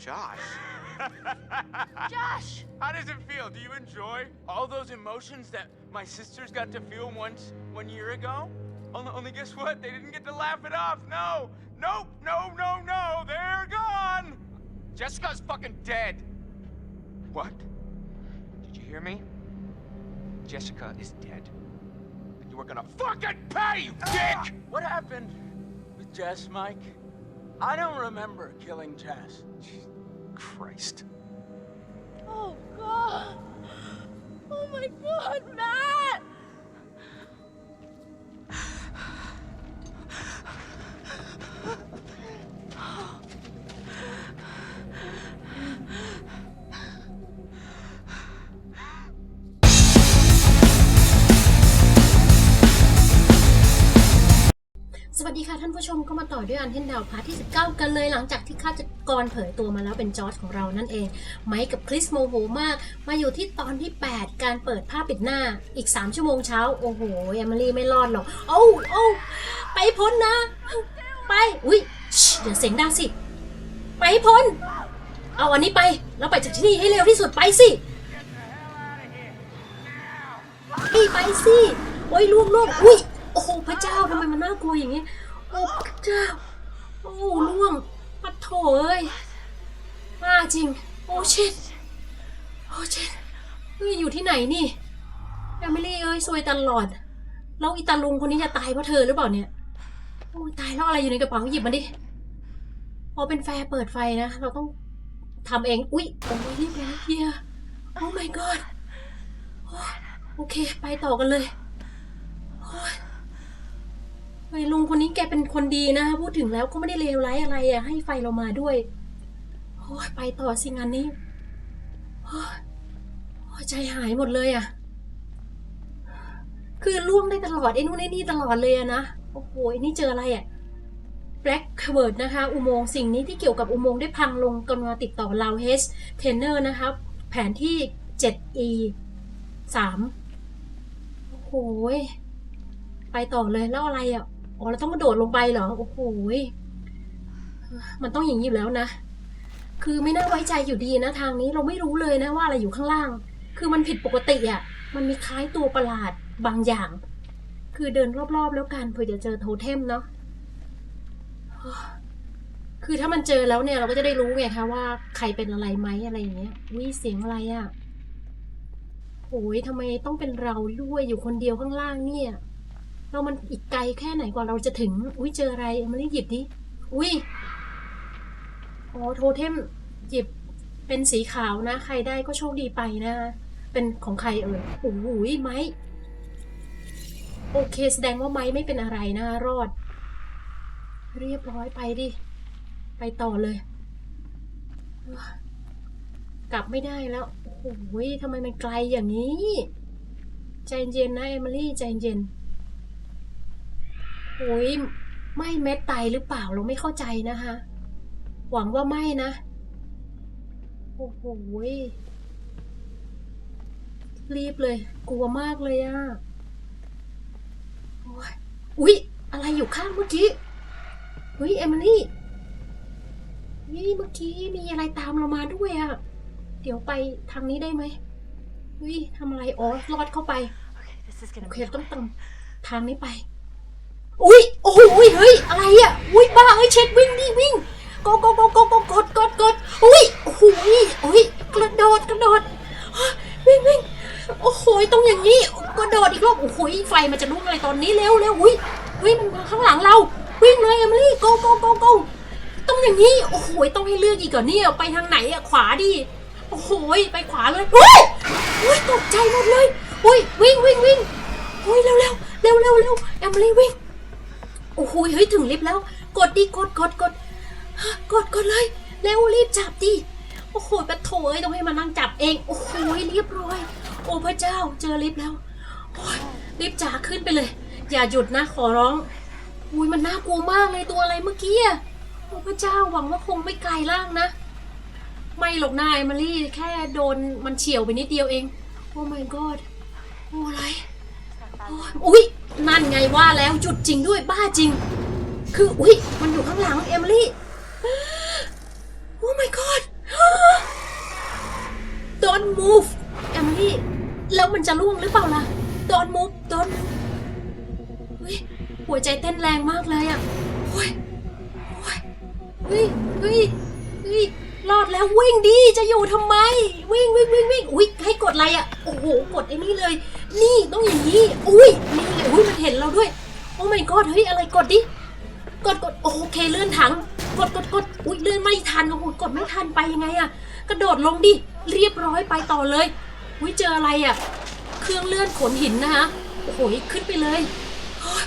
Josh. Josh! How does it feel? Do you enjoy all those emotions that my sisters got to feel once one year ago? Only, only guess what? They didn't get to laugh it off. No, nope, no, no, no. They're gone. Jessica's fucking dead. What? Did you hear me? Jessica is dead. And you were gonna fucking pay, you dick! Ah! What happened with Jess, Mike? I don't remember killing Jess. Christ. Oh, God! Oh, my God, Matt! ค่ะท่านผู้ชมก็มาต่อด้วยอันเทนดาวพาร์ทที่ 19 กันเลยหลังจากที่ฆาตกรเผยตัวมาแล้วเป็นจอร์จของเรานั่นเอง ไมค์กับคริสโมโหมาก มาอยู่ที่ตอนที่ 8 การเปิดผ้าปิดหน้าอีก 3 ชั่วโมงเช้า โอ้โหเอมิลี่ไม่รอดหรอกโอ้โอ้ไปพ้นนะ ไป อุ้ยอย่าเสียงดังสิ ไปพ้น เอาอันนี้ไป แล้วไปจากที่นี่ให้เร็วที่สุดไปสิไปสิโอ้ยล่วงล่วงอุ้ยโอ้โหพระเจ้าทำไมมันน่ากลัวอย่างนี้ โอ้เจ้าโอ้ล่วงปัดโถเอ้ยมาจริง โอ้ชิดโอ้ชิดเฮ้ยอยู่ที่ไหนนี่แอมิลี่เอ้ยซวยตลอด แล้วอีตาลุงคนนี้จะตายเพราะเธอหรือเปล่าเนี่ยโอ้ตายแล้วอะไรอยู่ในกระเป๋าหยิบมาดิพอเป็นแฟร์เปิดไฟนะ เราต้องทำเอง อุ๊ยโอ้ยรีบแล้วเฮียโอ้ my god โอ้ยโอเค ไปต่อกันเลยโอ้ย ไอ้ลุงคนนี้แกเป็นคนดีนะพูดถึงแล้วก็ไม่ได้เลวร้ายอะไรอะให้ไฟเรามาด้วยโอ้ยไปต่อสิงานนี้โอ้ยใจหายหมดเลยอะ คือล่วงได้ตลอดไอ้นู่นไอ้นี่ตลอดเลยอะนะโอ้โหนี่เจออะไรอะ Black c o v e r d นะคะ อุโมงค์สิ่งนี้ที่เกี่ยวกับอุโมงค์ได้พังลงกำลังติดต่อลาวเฮสเทนเนอร์นะคะแผนที่ 7e 3โอ้โหยไปต่อเลยแล้วอะไรอะ อ๋อเราต้องกระโดดลงไปเหรอ โอ้โหยมันต้องอย่างนี้อยู่แล้วนะ คือไม่น่าไว้ใจอยู่ดีนะทางนี้เราไม่รู้เลยนะว่าอะไรอยู่ข้างล่าง คือมันผิดปกติอะ มันมีคล้ายตัวประหลาดบางอย่าง คือเดินรอบๆแล้วกันเผื่อจะเจอโทเทมเนาะ คือถ้ามันเจอแล้วเนี่ยเราก็จะได้รู้ไงคะว่าใครเป็นอะไรไหมอะไรอย่างเงี้ยวิเสียงอะไรอะ่ะโอ้ยทำไมต้องเป็นเราด้วยอยู่คนเดียวข้างล่างเนี่ย เรามันอีกไกลแค่ไหนกว่าเราจะถึง อุ้ยเจออะไรเอามารีบหยิบดิ อุ้ยอ๋อโทเทมหยิบเป็นสีขาวนะ ใครได้ก็โชคดีไปนะเป็นของใครเอ่ยโอ้โหไม้โอเค แสดงว่าไม้ไม่เป็นอะไรนะ รอด เรียบร้อยไปดิ ไปต่อเลย กลับไม่ได้แล้ว โอ้โหทำไมมันไกลอย่างนี้ ใจเย็นนะ เอมิลี่ ใจเย็น อ้ยไม่เม็ดไตหรือเปล่าเราไม่เข้าใจนะคะ หวังว่าไม่นะ โอ้โหรีบเลย กลัวมากเลยอะโอ้ยอุ๊ยอะไรอยู่ข้างเมื่อกี้เฮ้ยเอมิลี่นี่เมื่อกี้มีอะไรตามเรามาด้วยอะเดี๋ยวไปทางนี้ได้ไหมเฮ้ยทำอะไรอ๋อลอดเข้าไป Okay, this is โอ gonna เค be ต้องตามทางนี้ไป อุ้ยโอ้ยเฮ้ยอะไรอะอุ้ยบ้าเฮ้ยเช็ดวิ่งดิวิ่งกดกดกดกดกดกดกดอุ้ยโอ้โหอ้ยกระโดดกระโดดวิ่งวิ่งโอ้โหต้องอย่างนี้กระโดดอีกรอบโอ้โหไฟมันจะลุกอะไรตอนนี้เร็วเร็วอุ้ยอุ้ยมันมาข้างหลังเรา วิ่งเลยเอมิลี่กดกดกดกดต้องอย่างนี้โอ้โหต้องให้เลือกอีกก่อนเนี่ยไปทางไหนอะขวาดิโอ้โหไปขวาเลยอุ้ยอุ้ยตกใจหมดเลยอุ้ยวิ่งวิ่งวิ่งอุ้ยเร็วเร็วเร็วเร็วเร็วเอมิลี่วิ่ง โอ้โหเฮ้ยถึงลิฟต์แล้ว กดดิกดกดกดกดกดเลยเร็วรีบจับดิโอ้โหปะโถเอ้ยต้องให้มานั่งจับเอง โอ้โหเรียบร้อย โอ้พระเจ้าเจอลิฟต์แล้วโอ้ยรีบจ่าขึ้นไปเลย อย่าหยุดนะขอร้องอุ้ยมันน่ากลัวมากเลยตัวอะไรเมื่อกี้อะโอ้พระเจ้าหวังว่าคงไม่ไกลล่างนะ ไม่หรอกนายมารี่แค่โดนมันเฉียวไปนิดเดียวเอง โอ้ my god โอ้อะไร อุ๊ยนั่นไงว่าแล้วหยุดจริงด้วยบ้าจริง คืออุ๊ยมันอยู่ข้างหลังเอมิลี่โอ้ my god Don't move แอมลี่แล้วมันจะล่วงหรือเปล่าล่ะ Don't move Don't move เฮ้ยหัวใจเต้นแรงมากเลยอะโอ้ยโอ้ยเฮ้ยเฮ้ยเฮ้ยรอดแล้ววิ่งดีจะอยู่ทำไม วิ่งวิ่งวิ่งวิ่งอุ้ยให้กดอะไรอะโอ้โหกดไอ้นี่เลย นี่ต้องอย่างนี้ อุ้ยนี่เลยอุ้ยมันเห็นเราด้วย โอ้ my god เฮ้ยอะไรกดดิ กดกดโอเคเลื่อนถัง กดกดกดอุ้ยเลื่อนไม่ทันโอ้โหกดไม่ทันไปยังไงอะกระโดดลงดิ เรียบร้อยไปต่อเลย อุ้ยเจออะไรอะเครื่องเลื่อนขนหินนะคะ โอ้โหขึ้นไปเลยอ้ย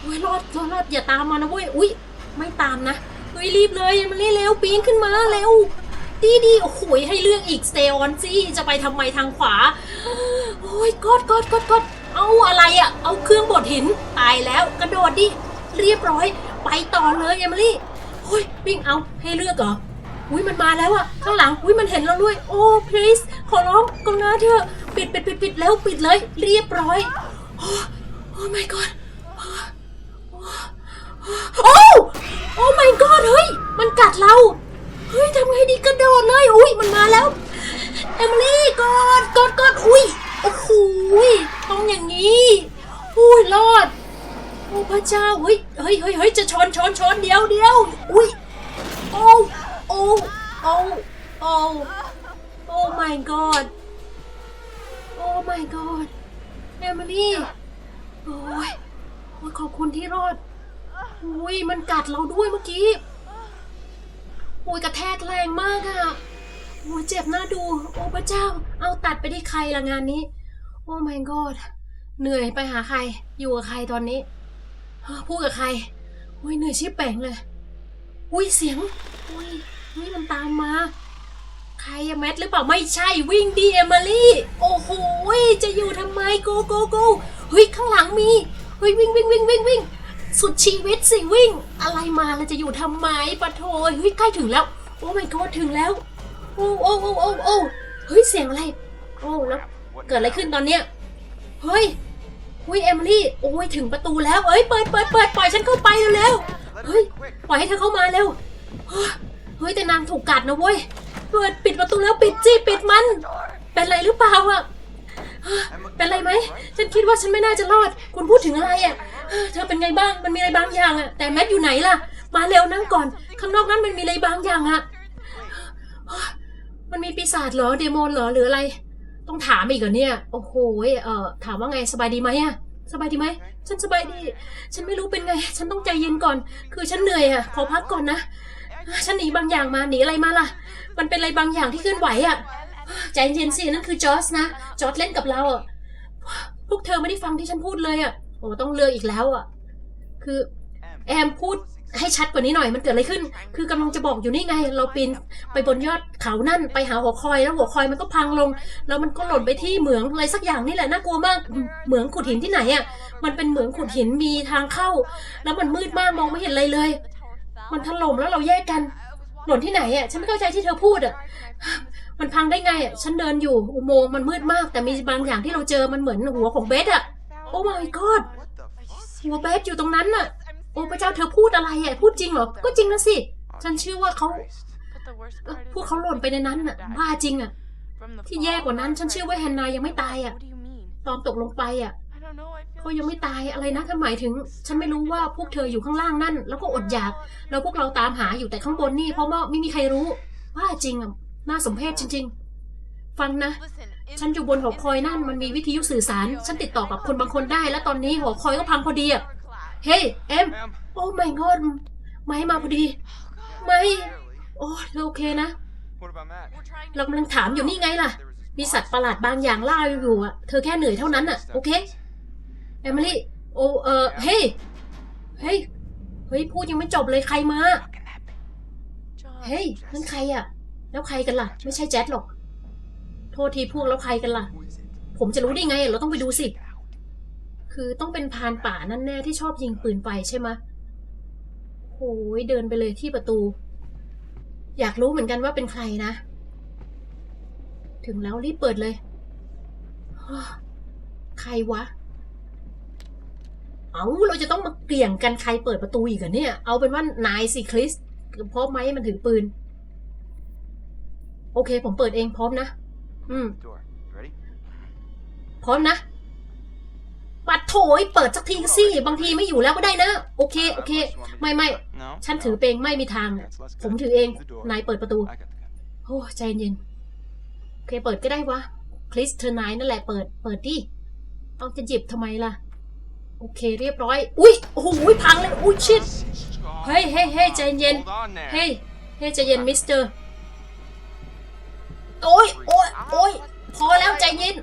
โอ้ยรอดรอดรอดอย่าตามมานะเว้ย อุ้ยไม่ตามนะ เฮ้ยรีบเลยมันเร็วปีนขึ้นมาเร็ว ดีดีโอ้โหให้เลือกอีก stay on สิจะไปทำไมทางขวา โอ้ยกดกดกดกดเอาอะไรอะเอาเครื่องบดหินตายแล้วกระโดดดิเรียบร้อย ไปต่อเลยเอมิลี่โอ้ยวิ่งเอาให้เลือกเหรออุ้ยมันมาแล้วอะข้างหลังอุ้ยมันเห็นเราด้วย โอ้ please ขอร้องกรุณาเธอะปิดปิดปิดปิดแล้วปิดเลย เรียบร้อยโอ้โอ้ my god โอ้ โอ้ my god เฮ้ย มันกัดเรา เฮ้ยทำไงดีกระโดดเลย อุ้ยมันมาแล้ว เอมิลี่กอดกอดกอดอุ้ยโอ้โหต้องอย่างนี้อุ้ยรอดโอ้พระเจ้าเฮ้ยเฮ้ยเฮ้ยเฮ้ยจะชนชนชนเดียวเดียวอุ้ยโอ้โอ้โอ้โอ้โอ้ my god โอ้ my god เอมิลี่โอ้ยขอบคุณที่รอดอุ้ยมันกัดเราด้วยเมื่อกี้ โอ้ยกระแทกแรงมากอะโอ้ยเจ็บหน้าดู โอ้พระเจ้า เอาตัดไปที่ใครละงานนี้ โอ้ my god เหนื่อยไปหาใคร อยู่กับใครตอนนี้ พูดกับใครอุ้ยเหนื่อยชิบแป่งเลย อุ้ยเสียง อุ้ยอุ้ยมันตามมา ใครอะแมทหรือเปล่า ไม่ใช่ วิ่งดีเอมิลี่ โอ้โห จะอยู่ทำไมโกโกโกเฮ้ยข้างหลังมี เฮ้ยวิ่งวิ่งวิ่งวิ่งวิ่ง สุดชีวิตสิวิ่ง อะไรมาแล้วจะอยู่ทำไมปะโถยเฮ้ยใกล้ถึงแล้ว โอ้ my god ถึงแล้ว โอ้โอ้โอ้โอ้โอ้เฮ้ยเสียงอะไร โอ้แล้วเกิดอะไรขึ้นตอนเนี้ยเฮ้ยอุ้ยเอมิลี่โอ้ยถึงประตูแล้วเอ้ยเปิดเปิดเปิดปล่อยฉันเข้าไปเร็วเฮ้ยปล่อยให้เธอเข้ามาเร็วเฮ้ยแต่นางถูกกัดนะเว้ยเปิดปิดประตูแล้วปิดจี้ปิดมัน เป็นไรหรือเปล่าอะเป็นไรไหมฉันคิดว่าฉันไม่น่าจะรอด คุณพูดถึงอะไรอะ เธอเป็นไงบ้าง มันมีอะไรบางอย่างอะแต่แมทอยู่ไหนล่ะ มาเร็วนั่งก่อน ข้างนอกนั้นมันมีอะไรบางอย่างอะมันมีปีศาจเหรอ เดโมนเหรอ หรืออะไร ต้องถามอีกเหรอเนี่ย โอ้โห เอ่อ ถามว่าไง สบายดีไหมอะสบายดีไหม ฉันสบายดี ฉันไม่รู้เป็นไง ฉันต้องใจเย็นก่อน คือฉันเหนื่อยอะขอพักก่อนนะ ฉันหนีบางอย่างมา หนีอะไรมาล่ะ มันเป็นอะไรบางอย่างที่เคลื่อนไหวอะใจเย็นสิ นั่นคือจอร์สนะ จอร์สเล่นกับเราอะพวกเธอไม่ได้ฟังที่ฉันพูดเลยอะ อ้ต้องเลือกอีกแล้วอะคือแอมพูดให้ชัดกว่านี้หน่อยมันเกิดอะไรขึ้น คือกำลังจะบอกอยู่นี่ไง เราปีนไปบนยอดเขานั่นไปหาหัวคอยแล้วหัวคอยมันก็พังลง แล้วมันก็หล่นไปที่เหมืองอะไรสักอย่างนี่แหละน่ากลัวมาก เหมืองขุดหินที่ไหนอะมันเป็นเหมืองขุดหินมีทางเข้า แล้วมันมืดมากมองไม่เห็นอะไรเลย มันถล่มแล้วเราแยกกัน หล่นที่ไหนอะฉันไม่เข้าใจที่เธอพูดอะ มันพังได้ไงอะฉันเดินอยู่อุโมงค์มันมืดมาก แต่มีบางอย่างที่เราเจอมันเหมือนหัวของเบสอะ อ้ my god หัวเบสอยู่ตรงนั้นน่ะ โอ้พระเจ้าเธอพูดอะไรอะ พูดจริงเหรอ ก็จริงนะสิ ฉันเชื่อว่าเขาพวกเขาหล่นไปในนั้นอะ บ้าจริงอะ ที่แย่กว่านั้น ฉันเชื่อว่าแฮนนายังไม่ตายอะ ตอนตกลงไปอะเขายังไม่ตายอะไรนะถ้าหมายถึง ฉันไม่รู้ว่าพวกเธออยู่ข้างล่างนั่น แล้วก็อดอยาก แล้วพวกเราตามหาอยู่แต่ข้างบนนี่เพราะว่าไม่มีใครรู้ ว่าจริงอะ น่าสมเพชจริง ๆ ฟังนะ ฉันอยู่บนหอคอยนั่นมันมีวิทยุสื่อสาร ฉันติดต่อกับคนบางคนได้ แล้วตอนนี้หอคอยก็พังพอดีอะเฮ้ยเอ็มโอ้ my god ไม่มาพอดี ไม่ โอ้เธอโอเคนะ เรากำลังถามอยู่นี่ไงล่ะ มีสัตว์ประหลาดบางอย่างล่าอยู่อะเธอแค่เหนื่อยเท่านั้นอะโอเคเอมิลี่โอเออเฮ้ยเฮ้ยเฮ้ยพูดยังไม่จบเลยใครมาเฮ้ยนั่นใครอะแล้วใครกันล่ะ ไม่ใช่แจ๊ดหรอก โทษทีพวกแล้วใครกันล่ะ ผมจะรู้ได้ไง เราต้องไปดูสิ คือต้องเป็นพานป่านั่นแน่ที่ชอบยิงปืนไฟใช่ไหมโอ้ยเดินไปเลยที่ประตู อยากรู้เหมือนกันว่าเป็นใครนะ ถึงแล้วรีบเปิดเลย ใครวะ เอาเราจะต้องมาเกี่ยงกันใครเปิดประตูอีกเหรอเนี่ย เอาเป็นว่านายสิคริส พราะไม้มันถือปืน โอเค ผมเปิดเองพร้อมนะ อืม Door. You ready? พร้อมนะ ปัดโถยเปิดสักทีสิ บางทีไม่อยู่แล้วก็ได้นะ โอเค โอเค ไม่ไม่ No. ฉันถือเปงไม่มีทาง Let's- let's ผม go. ถือเอง The door. นายเปิดประตู I got the gun. โอ้ใจเย็น โอเค เปิดก็ได้วะ คริสเธอนายนั่นแหละเปิด เปิดดิ เอาจะหยิบทำไมล่ะ โอเคเรียบร้อย อุ้ยโอ้โหพังเลย อุ้ยชิดเฮ้ยเฮ้ยเฮ้ยใจเย็น Hold on there. เฮ้ย เฮ้ยใจเย็นมิสเตอร์ โอ้ยโอ้ยโอ้ยพอแล้วใจเย็น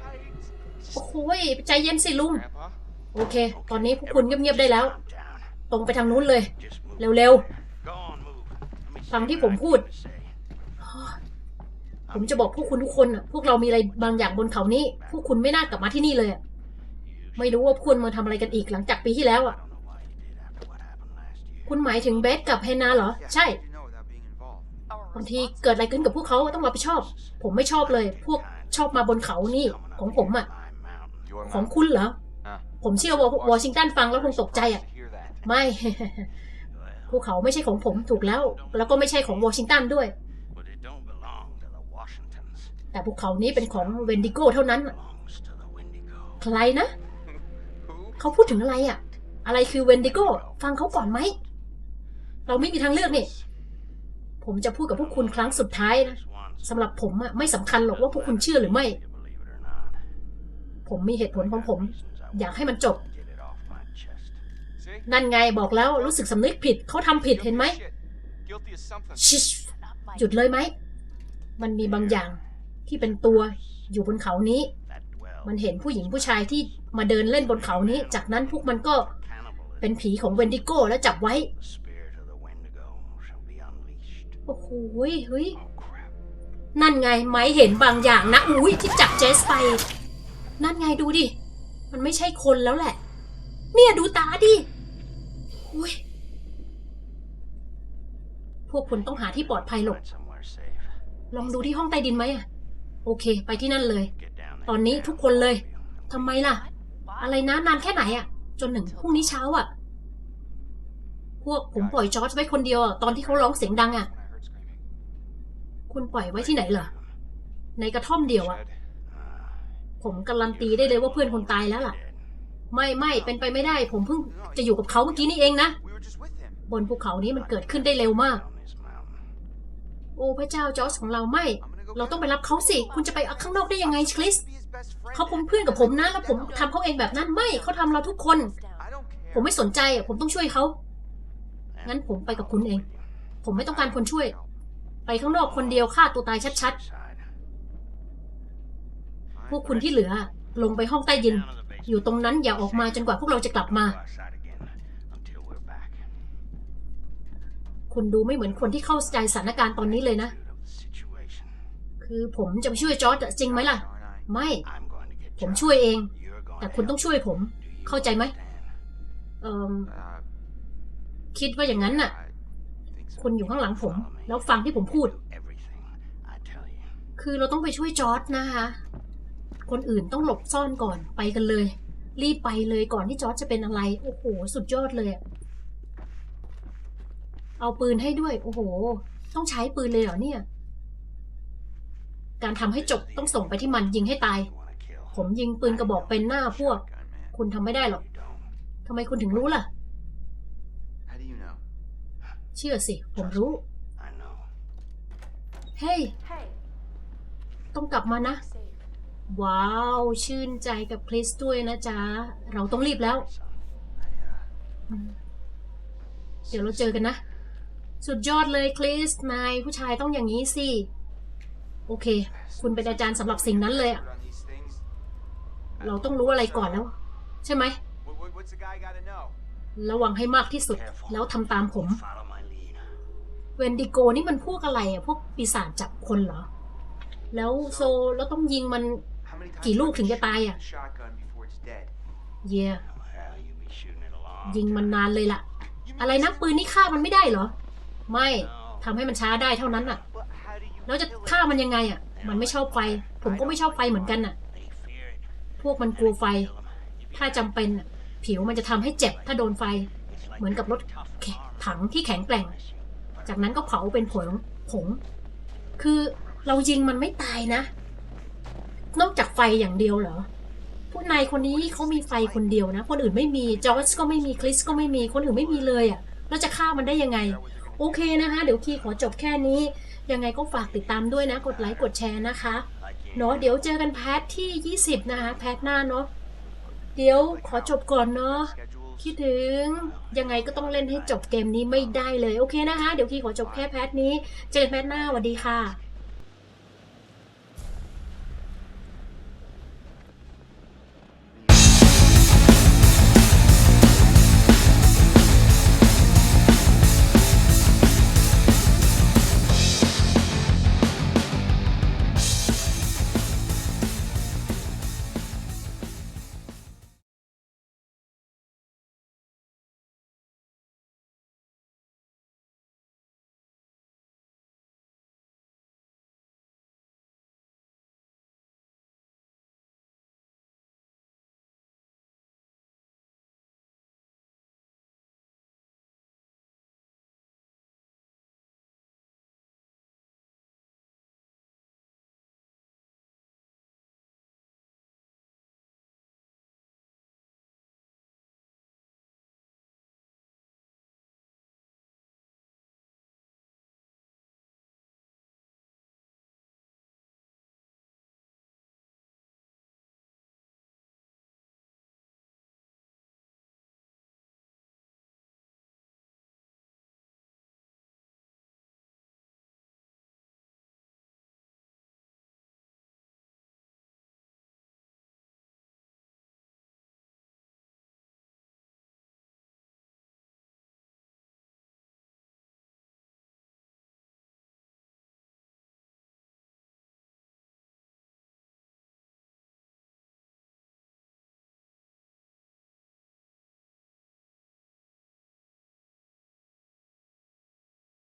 โอ้ยใจเย็นสิลุง โอเค ตอนนี้พวกคุณเงียบๆได้แล้ว ตรงไปทางนู้นเลย เร็ว Go on, move. Let me ฟังที่ผมพูด ผมจะบอกพวกคุณทุกคนอะ พวกเรามีอะไรบางอย่างบนเขานี้ พวกคุณไม่น่ากลับมาที่นี่เลยอะไม่รู้ว่าพวกคุณมาทำอะไรกันอีกหลังจากปีที่แล้วอะ คุณหมายถึงเบสกับแฮนาเหรอ ใช่ บางทีเกิดอะไรขึ้นกับพวกเขาต้องรับผิดชอบ ผมไม่ชอบเลย พวกชอบมาบนเขานี่ของผมอะ ของคุณเหรอ ผมเชื่อว่าวอชิงตันฟังแล้วคงตกใจอะ ไม่ ภูเขาไม่ใช่ของผมถูกแล้ว แล้วก็ไม่ใช่ของวอชิงตันด้วย แต่ภูเขานี้เป็นของเวนดิโกเท่านั้น ใครนะ เขาพูดถึงอะไรอะ อะไรคือเวนดิโกฟังเขาก่อนไหม เราไม่มีทางเลือกนี่ ผมจะพูดกับพวกคุณครั้งสุดท้ายนะ Just once. สำหรับผมอะไม่สำคัญหรอกว่าพวกคุณเชื่อหรือไม่ You believe it or not. ผมมีเหตุผลของผม อยากให้มันจบ Get it off my chest. See? นั่นไงบอกแล้วรู้สึกสำนึกผิดเขาทำผิดเห็นไหม Shit. Guilty as something. ชิชหยุดเลยไหม มันมีบางอย่างที่เป็นตัวอยู่บนเขานี้ That dwells มันเห็นผู้หญิงผู้ชายที่มาเดินเล่นบนเขานี้ จากนั้นพวกมันก็ cannibalism. เป็นผีของเวนดิโกแล้วจับไว้ อ้โหเฮ้ยนั่นไงไม้เห็นบางอย่างนะอุ้ยที่จับเจสไป นั่นไงดูดิ มันไม่ใช่คนแล้วแหละ เนี่ยดูตาดิอุ้ยพวกคุณต้องหาที่ปลอดภัยหลบลองดูที่ห้องใต้ดินไหมอะโอเค ไปที่นั่นเลย ตอนนี้ทุกคนเลยทำไมล่ะ อะไรนะนานแค่ไหนอะจนถึงพรุ่งนี้เช้าอะพวกผมปล่อยจอร์จไว้คนเดียวอะตอนที่เขาร้องเสียงดังอะ คุณปล่อยไว้ที่ไหนเหรอ ในกระท่อมเดียวอะ Shed. ผมการันตีได้เลยว่าเพื่อนคนตายแล้วล่ะ ไม่ไม่เป็นไปไม่ได้ ผมเพิ่งจะอยู่กับเขาเมื่อกี้นี่เองนะ We were just with him. บนภูเขานี้มันเกิดขึ้นได้เร็วมาก On this mountain. โอ้พระเจ้าจอร์จของเราไม่ เราต้องไปรับเขาสิ คุณจะไปข้างนอกได้ยังไงคริส Be his best friend. เขาเป็นเพื่อนกับผมนะ แล้วผมทำเขาเองแบบนั้นไม่เขาทำเราทุกคน I don't care. ผมไม่สนใจอะผมต้องช่วยเขา งั้นผมไปกับคุณเอง ผมไม่ต้องการคนช่วย ไปข้างนอกคนเดียวฆ่าตัวตายชัดๆ พวกคุณที่เหลือ ลงไปห้องใต้ดิน อยู่ตรงนั้นอย่าออกมาจนกว่าพวกเราจะกลับมา คุณดูไม่เหมือนคนที่เข้าใจสถานการณ์ตอนนี้เลยนะ คือผมจะไปช่วยจอร์จจริงไหมล่ะ ไม่ ผมช่วยเอง แต่คุณต้องช่วยผม เข้าใจไหมเอ่อคิดว่าอย่างนั้นน่ะ คุณอยู่ข้างหลังผม แล้วฟังที่ผมพูด Everything I tell you. คือเราต้องไปช่วยจอร์จนะคะ คนอื่นต้องหลบซ่อนก่อนไปกันเลย รีบไปเลยก่อนที่จอร์จจะเป็นอะไร โอ้โห สุดยอดเลยอะเอาปืนให้ด้วย โอ้โห ต้องใช้ปืนเลยเหรอเนี่ย การทำให้จบต้องส่งไปที่มันยิงให้ตาย You wanna kill. ผมยิงปืนกระบอกเป็นหน้าพวก Gun man. คุณทำไม่ได้หรอก You don't. ทำไมคุณถึงรู้ล่ะ เชื่อสิ ผมรู้ I know. เฮ้ย Hey, ต้องกลับมานะ safe. ว้าว ชื่นใจกับคริสด้วยนะจ๊ะ เราต้องรีบแล้ว Son. I, uh, เดี๋ยวเราเจอกันนะ สุดยอดเลยคริส นายผู้ชายต้องอย่างนี้สิ โอเค คุณเป็นอาจารย์สำหรับสิ่งนั้นเลยอะ expert on these things. เราต้องรู้อะไรก่อนแล้ว ใช่ไหม What, what, what's the guy got to know? ระวังให้มากที่สุด Careful. แล้วทำตามผม Follow my lead. เวนดิโกนี่มันพวกอะไรอะพวกปีศาจจับคนเหรอ แล้วโซแล้วต้องยิงมัน How many times กี่ลูก do I ถึงจะ shoot ตายอะ a shotgun before it's dead? เย่ Well, you be shooting it along. ยิงมันนานเลยล่ะ You mean อะไรนะ this- ปืนนี่ฆ่ามันไม่ได้เหรอ ไม่ No. ทำให้มันช้าได้เท่านั้นอะ Well, how do you แล้วจะ kill it? ฆ่ามันยังไงอะมันไม่ชอบไฟ ผมก็ไม่ชอบไฟเหมือนกันอะ They fear it. พวกมันกลัวไฟ Kill 'em. You be ถ้าจำเป็นน่ะผิวมันจะทำให้เจ็บถ้าโดนไฟ It's like เหมือนกับรถ tough แข็ง armor. ถังที่แข็งแกร่ง Unless you burn จากนั้นก็เผาเป็นผงผง คือเรายิงมันไม่ตายนะ นอกจากไฟอย่างเดียวเหรอ ผู้นายคนนี้เขามีไฟคนเดียวนะ คนอื่นไม่มี จอร์จก็ไม่มี คริสก็ไม่มี คนอื่นไม่มีเลยอะ่ะเราจะฆ่ามันได้ยังไง โอเคนะคะ เดี๋ยวคีขอจบแค่นี้ ยังไงก็ฝากติดตามด้วยนะ กดไลค์ กดแชร์นะคะ เนาะเดี๋ยวเจอกันแพทที่ 20 นะคะ แพทหน้าเนาะ เดี๋ยวขอจบก่อนเนาะ คิดถึง ยังไงก็ต้องเล่นให้จบเกมนี้ไม่ได้เลย โอเคนะคะ เดี๋ยวคีขอจบแค่แพทนี้ เจอกันแพทหน้าสวัสดีค่ะ